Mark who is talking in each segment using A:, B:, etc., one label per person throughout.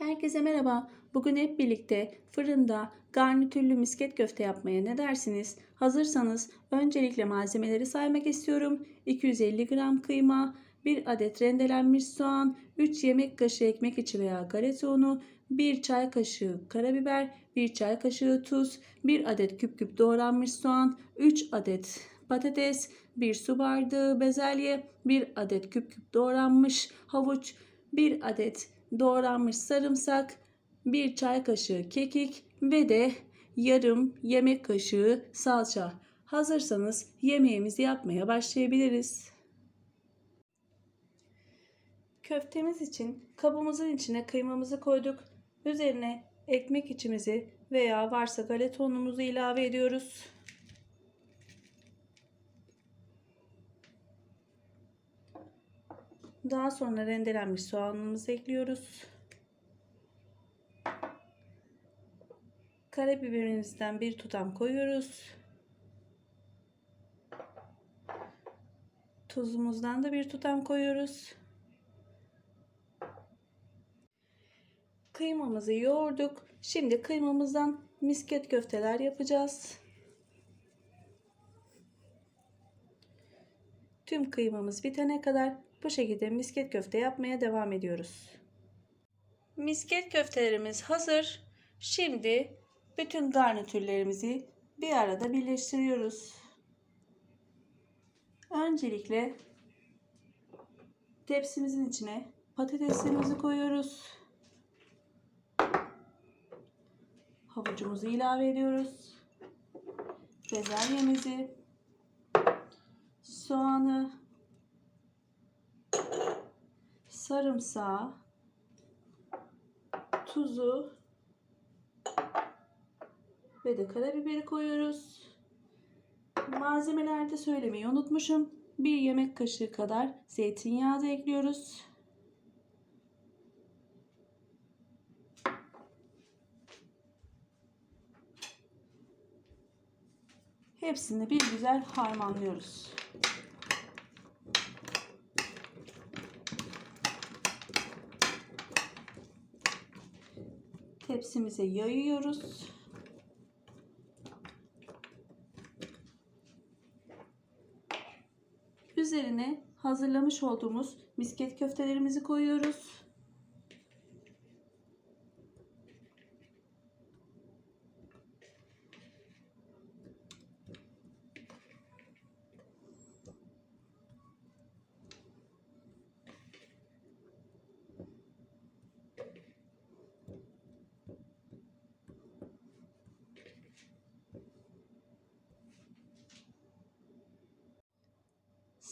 A: Herkese merhaba. Bugün hep birlikte fırında garnitürlü misket köfte yapmaya ne dersiniz? Hazırsanız öncelikle malzemeleri saymak istiyorum. 250 gram kıyma, 1 adet rendelenmiş soğan, 3 yemek kaşığı ekmek içi veya galeta unu, 1 çay kaşığı karabiber, 1 çay kaşığı tuz, 1 adet küp küp doğranmış soğan, 3 adet patates, 1 su bardağı bezelye, 1 adet küp küp doğranmış havuç, 1 adet doğranmış sarımsak, 1 çay kaşığı kekik ve de yarım yemek kaşığı salça. Hazırsanız yemeğimizi yapmaya başlayabiliriz. Köftemiz için kabımızın içine kıymamızı koyduk. Üzerine ekmek içimizi veya varsa galeta unumuzu ilave ediyoruz. Daha sonra rendelenmiş soğanımızı ekliyoruz. Karabiberimizden bir tutam koyuyoruz. Tuzumuzdan da bir tutam koyuyoruz. Kıymamızı yoğurduk. Şimdi kıymamızdan misket köfteler yapacağız. Tüm kıymamız bitene kadar bu şekilde misket köfte yapmaya devam ediyoruz. Misket köftelerimiz hazır. Şimdi bütün garnitürlerimizi bir arada birleştiriyoruz. Öncelikle tepsimizin içine patateslerimizi koyuyoruz. Havucumuzu ilave ediyoruz. Bezelyemizi, soğanı, sarımsağı, tuzu ve de karabiberi koyuyoruz. Malzemelerde söylemeyi unutmuşum. Bir yemek kaşığı kadar zeytinyağı da ekliyoruz. Hepsini bir güzel harmanlıyoruz. Tepsimize yayıyoruz. Üzerine hazırlamış olduğumuz misket köftelerimizi koyuyoruz.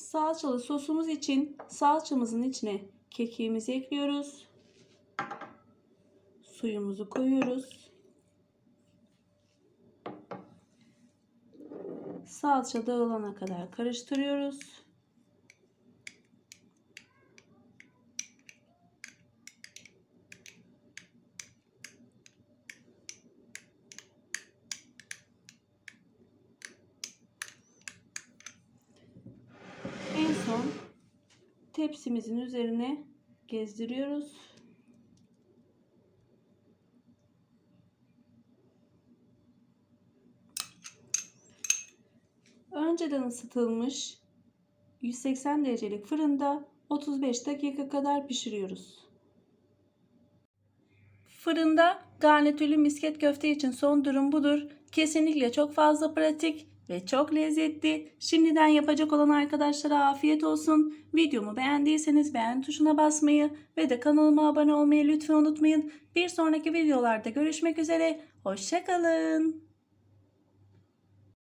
A: Salçalı sosumuz için salçamızın içine kekiğimizi ekliyoruz. Suyumuzu koyuyoruz. Salça dağılana kadar karıştırıyoruz. Son tepsimizin üzerine gezdiriyoruz. Önceden ısıtılmış 180 derecelik fırında 35 dakika kadar pişiriyoruz. Fırında garnitürlü misket köfte için son durum budur. Kesinlikle çok fazla pratik ve çok lezzetli. Şimdiden yapacak olan arkadaşlara afiyet olsun. Videomu beğendiyseniz beğen tuşuna basmayı ve de kanalıma abone olmayı lütfen unutmayın. Bir sonraki videolarda görüşmek üzere. Hoşçakalın.